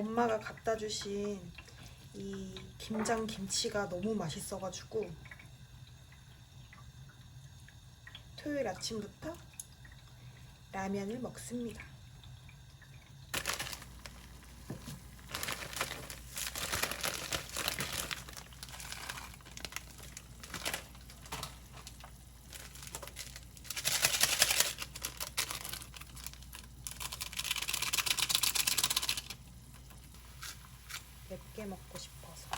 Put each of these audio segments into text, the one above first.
엄마가 갖다 주신 이 김장 김치가 너무 맛있어가지고 토요일 아침부터 라면을 먹습니다. 맵게 먹고 싶어서.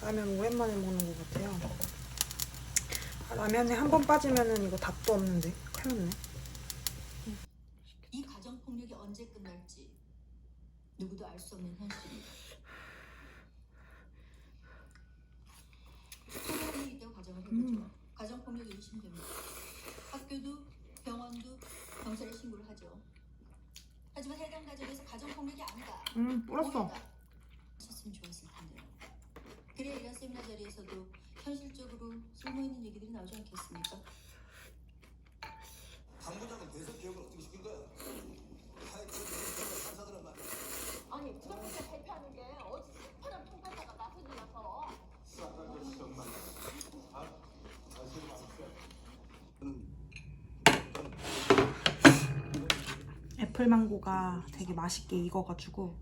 라면 오랜만에 먹는 것 같아요. 아, 라면에 한 번 빠지면은 이거 답도 없는데 큰일 났네. 이 가정 폭력이 언제 끝날지 누구도 알 수 없는 현실입니다. 폭력이 있다고 가정을 해보죠. 음. 가정 폭력이 의심됩니다. 학교도 병원도 경찰에 신고를 하죠. 하지만 해당 가정 폭력이 아니다. 음, 뿌렸어. 쳤으면 좋았을 텐데요. 그래야 이런 세미나 자리에서도 현실적으로 쓸모있는 얘기들이 나오지 않겠습니까? 당부장은 대선 개혁을 어떻게 시킨 거야? 하여튼 판사들은 말이야. 아니 트럼프가 대표하는 게 어디 새파란 통과자가 나서니라서 애플망고가 되게 맛있게 익어가지고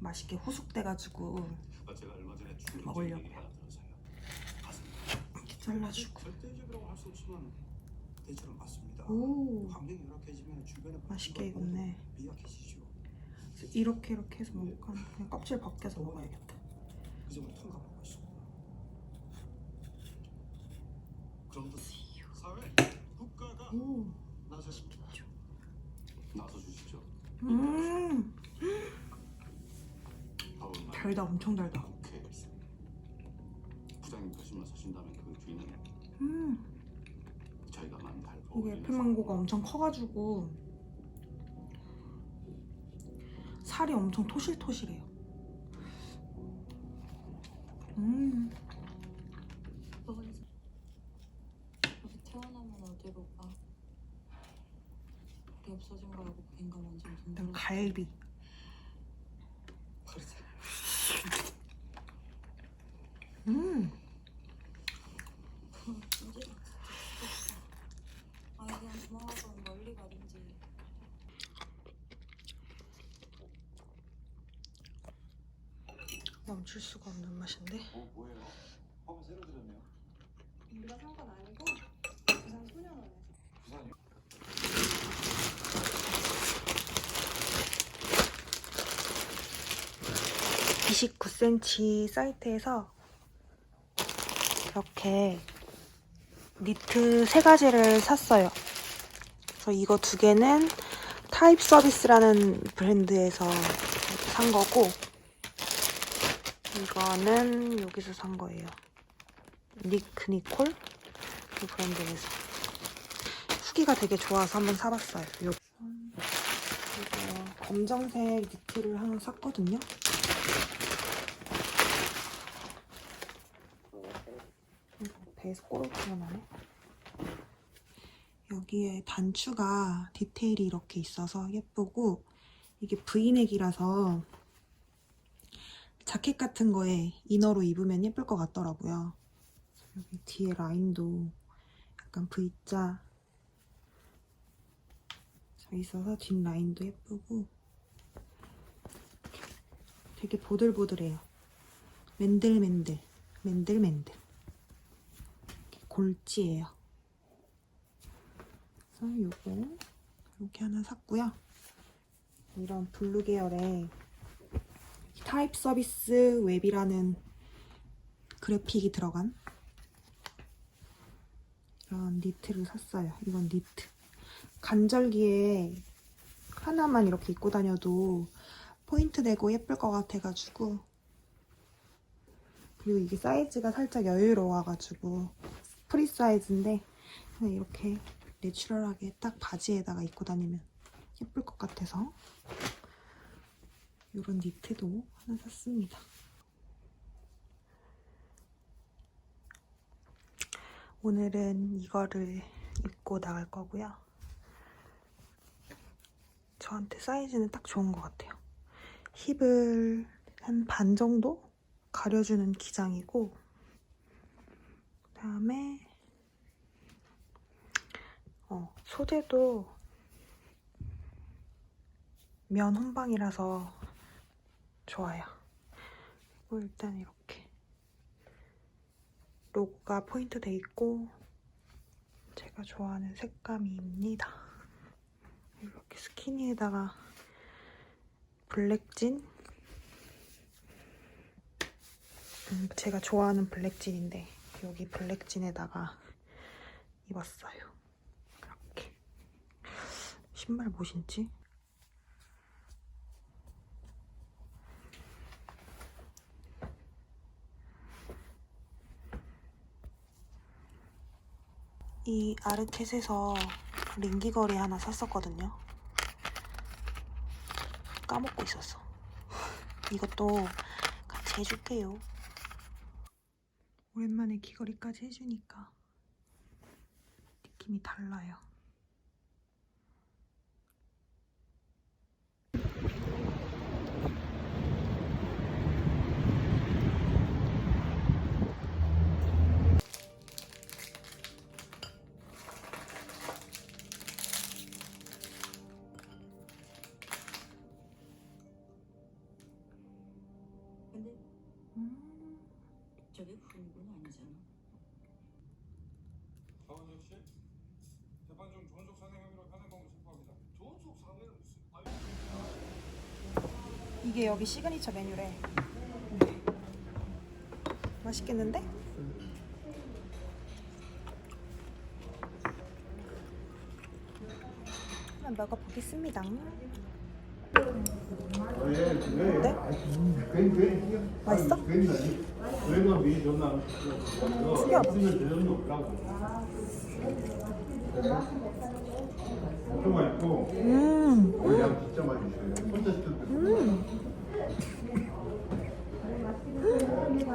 맛있게 후숙돼가지고 먹으려고. 이렇게 잘라주고. 오 맛있게 익었네. 이렇게 이렇게 해서 먹을까? 그냥 껍질 벗겨서 먹어야겠다. 그 사회 국가가 오. 나서. 음, 많이 달다 엄청 달다. 부장님 거짓말 사신다면 그 뒤는 음, 저희가 만날 이게 애플망고가 엄청 커가지고 살이 엄청 토실토실해요. 없어진 거라고 좀 일단 물어. 갈비. 음, 아 그냥 도망가서 멀리 가든지. 멈출 수가 없는 맛인데. 어 뭐예요? 화면 새로 들었네요. 우리가 산 건 아니고 부산 소년원에서 부산이요? 29cm 사이트에서 이렇게 니트 세 가지를 샀어요. 그래서 이거 두 개는 타입 서비스라는 브랜드에서 산 거고 이거는 여기서 산 거예요. 니크 니콜 이 브랜드에서 후기가 되게 좋아서 한번 사봤어요. 요 이거 검정색 니트를 하나 샀거든요. 배에서 꼬르륵 나네. 여기에 단추가 디테일이 이렇게 있어서 예쁘고 이게 브이넥이라서 자켓 같은 거에 이너로 입으면 예쁠 것 같더라고요. 여기 뒤에 라인도 약간 V자 져 있어서 뒷 라인도 예쁘고 되게 보들보들해요. 맨들맨들, 맨들맨들. 골지예요. 그래서 요거 이렇게 하나 샀고요. 이런 블루 계열의 타입 서비스 웹이라는 그래픽이 들어간 이런 니트를 샀어요. 이건 니트. 간절기에 하나만 이렇게 입고 다녀도 포인트 되고 예쁠 것 같아가지고 그리고 이게 사이즈가 살짝 여유로워가지고 프리 사이즈인데 그냥 이렇게 내추럴하게 딱 바지에다가 입고 다니면 예쁠 것 같아서 이런 니트도 하나 샀습니다. 오늘은 이거를 입고 나갈 거고요. 저한테 사이즈는 딱 좋은 것 같아요. 힙을 한 반 정도 가려주는 기장이고, 그 다음에 어, 소재도 면 혼방이라서 좋아요. 그리고 일단 이렇게 로고가 포인트 돼 있고 제가 좋아하는 색감입니다. 이렇게 스키니에다가 블랙진 음, 제가 좋아하는 블랙진인데 여기 블랙진에다가 입었어요. 이렇게 신발 뭐 신지? 이 아르켓에서 링기거리 하나 샀었거든요. 까먹고 있었어. 이것도 같이 해줄게요. 오랜만에 귀걸이까지 해주니까 느낌이 달라요. 이게 여기 시그니처 메뉴래. 맛있겠는데? 한번 먹어보겠습니다. 네? 맛있어? 엄청 맛있고 음, 원래 진짜 맛있어요. 혼자 시켰을 때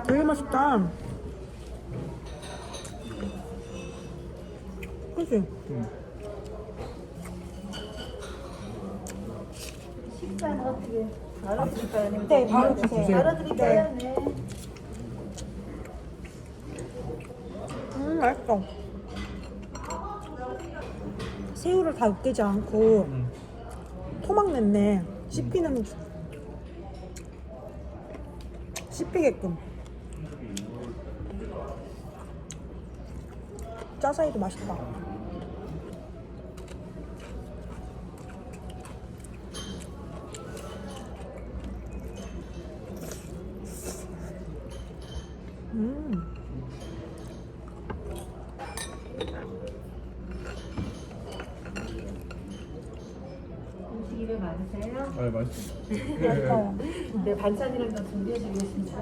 되게 맛있다. 그치? 식사는 어떻게 알아드릴까요? 네, 바로 주세요. 알아드릴까요? 네. 음, 맛있어. 새우를 다 으깨지 않고 토막 냈네. 씹히는 씹히게끔. 짜사이도 맛있다. 반찬이랑 좀 준비해 드리겠습니다.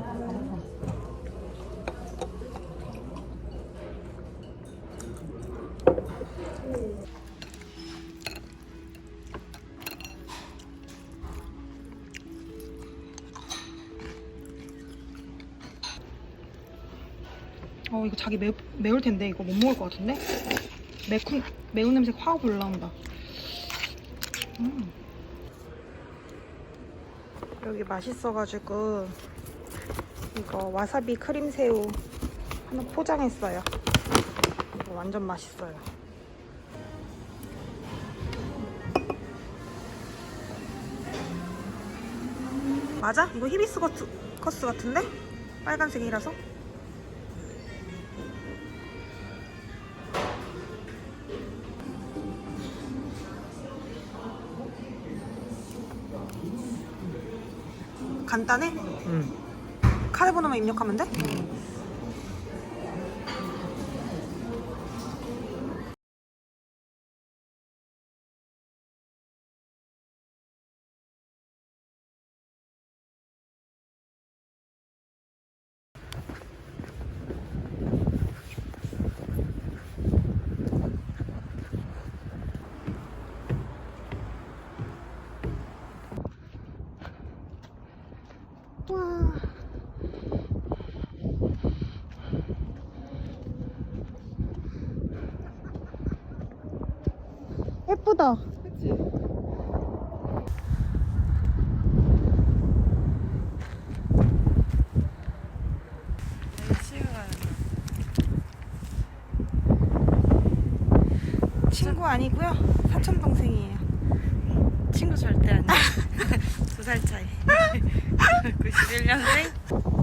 어 이거 자기 매, 매울 텐데 이거 못 먹을 것 같은데? 매콤 매운 냄새 확 올라온다. 음. 여기 맛있어가지고 이거 와사비 크림 새우 하나 포장했어요. 이거 완전 맛있어요. 맞아? 이거 히비스커스 커스 같은데? 빨간색이라서? 간단해? 응. 카르보나만 입력하면 돼? 와. 예쁘다. 그치? 친구 아니고요. 사촌 동생이에요. 친구 절대 아니야. 두살 차이. 91년생?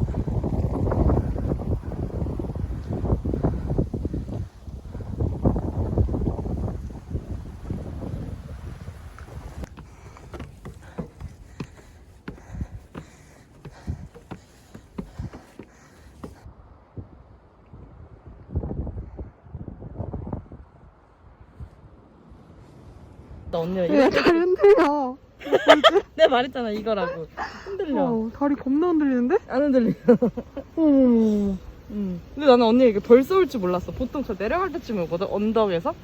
이거 왜 다리 흔들려? 내가 말했잖아 이거라고. 흔들려. 어, 다리 겁나 흔들리는데? 안 흔들려. 응 근데 나는 언니가 이게 벌써 올 줄 몰랐어. 보통 저 내려갈 때쯤 오거든 언덕에서.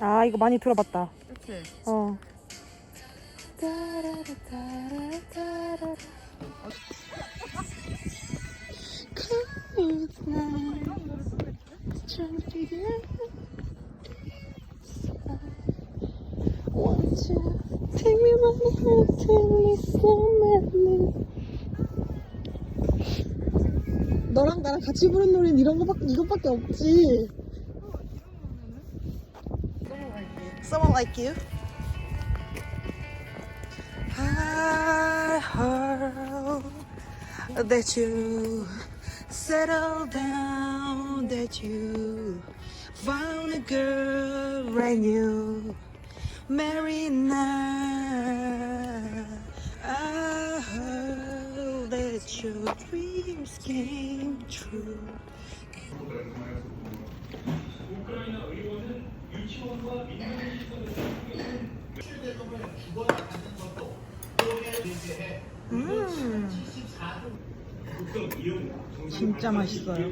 아 이거 많이 들어봤다. 그치? 어. 너랑 나랑 같이 부른 노래는 이런 거밖에 이것밖에 없지. Someone like you. I heard that you settled down, that you found a girl brand new, married now. I heard that your dreams came true. 음. 진짜 맛있어요.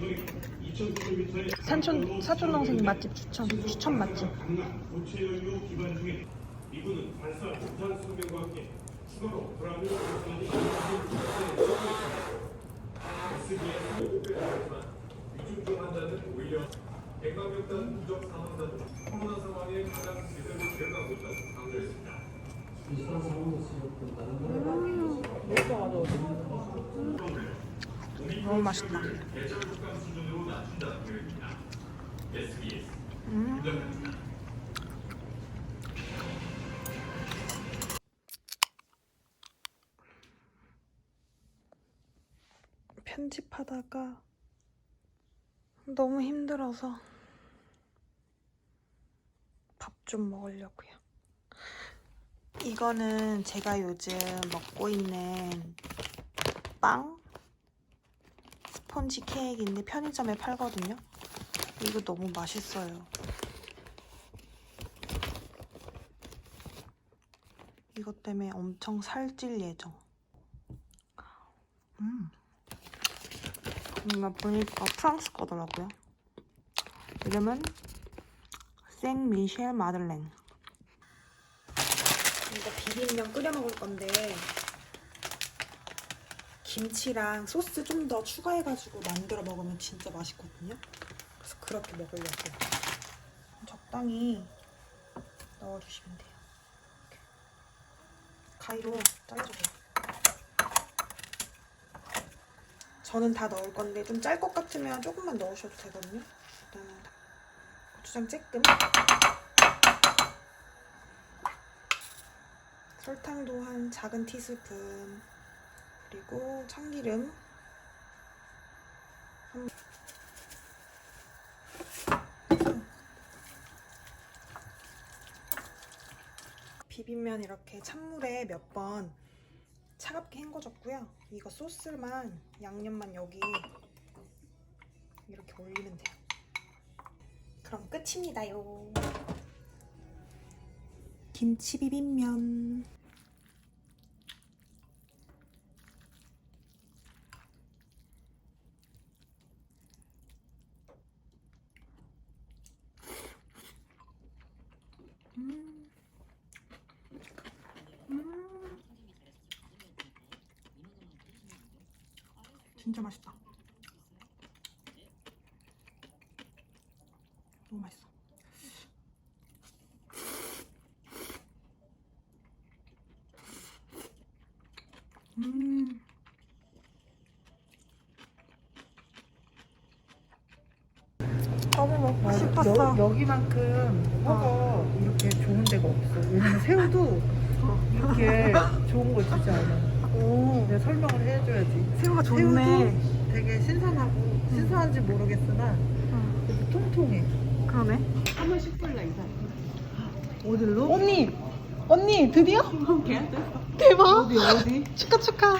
산촌 사촌 동생 맛집 추천 추천 맛집. 너무 맛있다. 음. 편집하다가 너무 힘들어서 밥 좀 먹으려고요. 이거는 제가 요즘 먹고 있는 빵 스펀지 케이크인데 편의점에 팔거든요. 이거 너무 맛있어요. 이것 때문에 엄청 살찔 예정. 음. 뭔가 보니까 프랑스 거더라고요. 이름은 생 미셸 마들렌. 이거 비빔면 끓여 먹을 건데 김치랑 소스 좀 더 추가해가지고 만들어 먹으면 진짜 맛있거든요. 그래서 그렇게 먹으려고요. 적당히 넣어주시면 돼요. 이렇게. 가위로 잘라주세요. 저는 다 넣을 건데 좀 짤 것 같으면 조금만 넣으셔도 되거든요. 일단은 고추장 쬐끔. 설탕도 한 작은 티스푼. 그리고 참기름. 한- 비빔면 이렇게 찬물에 몇 번 차갑게 헹궈줬고요. 이거 소스만 양념만 여기 이렇게 올리면 돼요. 그럼 끝입니다요. 김치 비빔면. 음. 음. 진짜 맛있다. 너무 맛있어. 음. 먹고 싶었어. 여, 기만큼 허가 이렇게 좋은 데가 없어. 왜냐면 새우도 이렇게 좋은 걸 주지 않아. 오, 내가 설명을 해줘야지. 새우가 좋네. 새우도 되게 신선하고 신선한지 모르겠으나 되게 통통해. 그러네. 한번 씩불라 이사. 어딜로? 언니! 언니, 드디어? 대박! 어디 어디? 축하, 축하.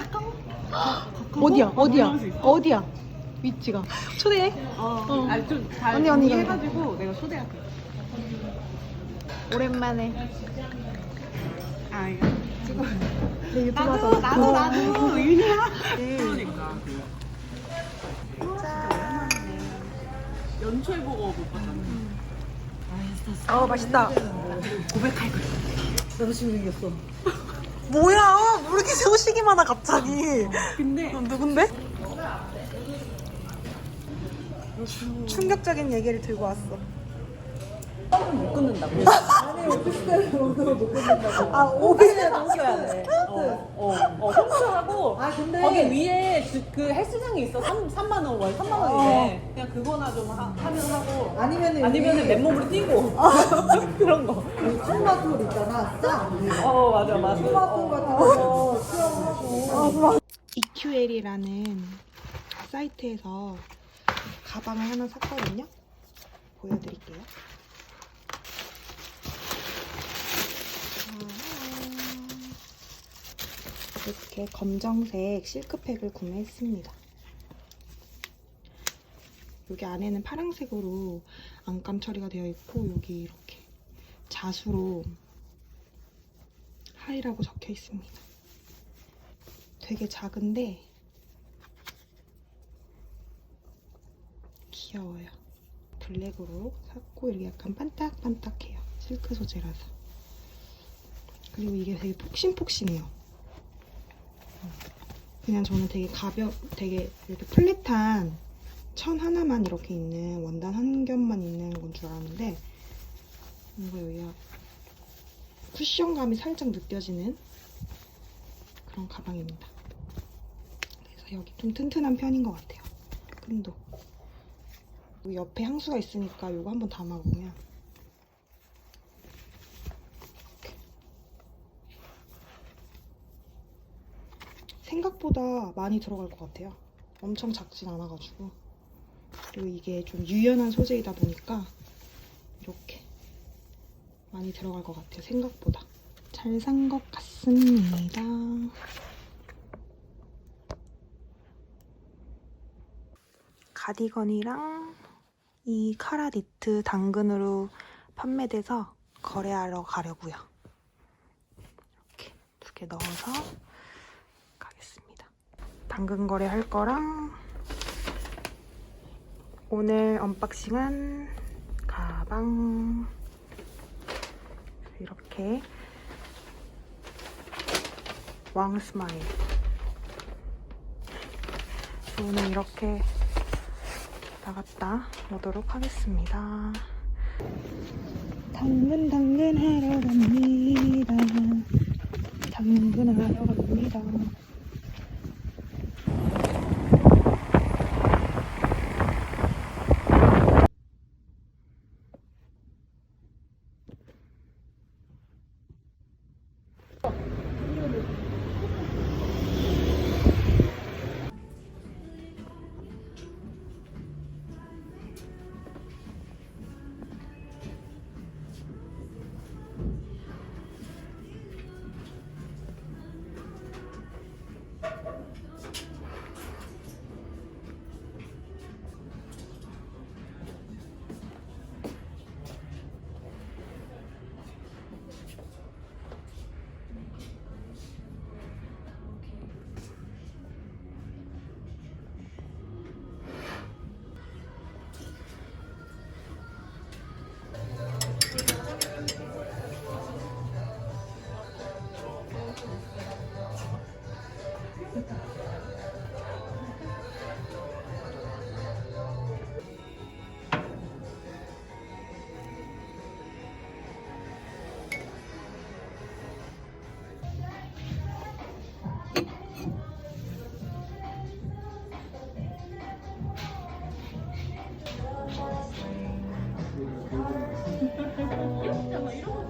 어디야, 어디야, 어디야? 위치가. 초대해. 어. 아니 좀잘 언니, 언니, 언니. 해가지고 내가 초대할게. 오랜만에. 아 이거 나도 나도 윤희야. 네. 그러니까. 연초해보고 못 봤잖아. 어, 맛있다. 고백할 거야. 나도 지금 생겼어. 뭐야? 왜 이렇게 소식이만 하, 갑자기? 근데 어, 누군데? 충격적인 얘기를 들고 왔어. 못 끊는다고. 아, 오비는 홈쇼야 돼. 어, 어, 어, 홈쇼하고 아, 근데. 거기 위에 주- 그 헬스장이 있어. 3, 3만 원, 월 3만 원인데 그냥 그거나 좀 하, 하면 하고 아니면은. 아니면은 맨몸으로 뛰고 그런 거. 충마토 있잖아. 싸. 어 맞아 맞아. 어, 수영하고. EQL이라는 사이트에서 가방을 하나 샀거든요. 보여드릴게요. 짜잔. 이렇게 검정색 실크팩을 구매했습니다. 여기 안에는 파란색으로 안감 처리가 되어 있고 여기 이렇게 자수로 하이라고 적혀 있습니다. 되게 작은데 귀여워요. 블랙으로 샀고 이렇게 약간 반딱반딱해요. 실크 소재라서. 그리고 이게 되게 폭신폭신해요. 그냥 저는 되게 가벼, 되게 이렇게 플랫한 천 하나만 이렇게 있는 원단 한 겹만 있는 건 줄 알았는데 뭔가 여기가 쿠션감이 살짝 느껴지는 그런 가방입니다. 그래서 여기 좀 튼튼한 편인 것 같아요. 끈도. 옆에 향수가 있으니까 이거 한번 담아보면 이렇게. 생각보다 많이 들어갈 것 같아요. 엄청 작진 않아가지고 그리고 이게 좀 유연한 소재이다 보니까 이렇게 많이 들어갈 것 같아요. 생각보다 잘 산 것 같습니다. 가디건이랑 이 카라 니트 당근으로 판매돼서 거래하러 가려고요. 이렇게 두 개 넣어서. 당근 거래 할 거랑 오늘 언박싱한 가방 이렇게 왕스마일 오늘 이렇게 나갔다 오도록 하겠습니다. 당근 당근 하러 갑니다. 당근 하러 갑니다. 이런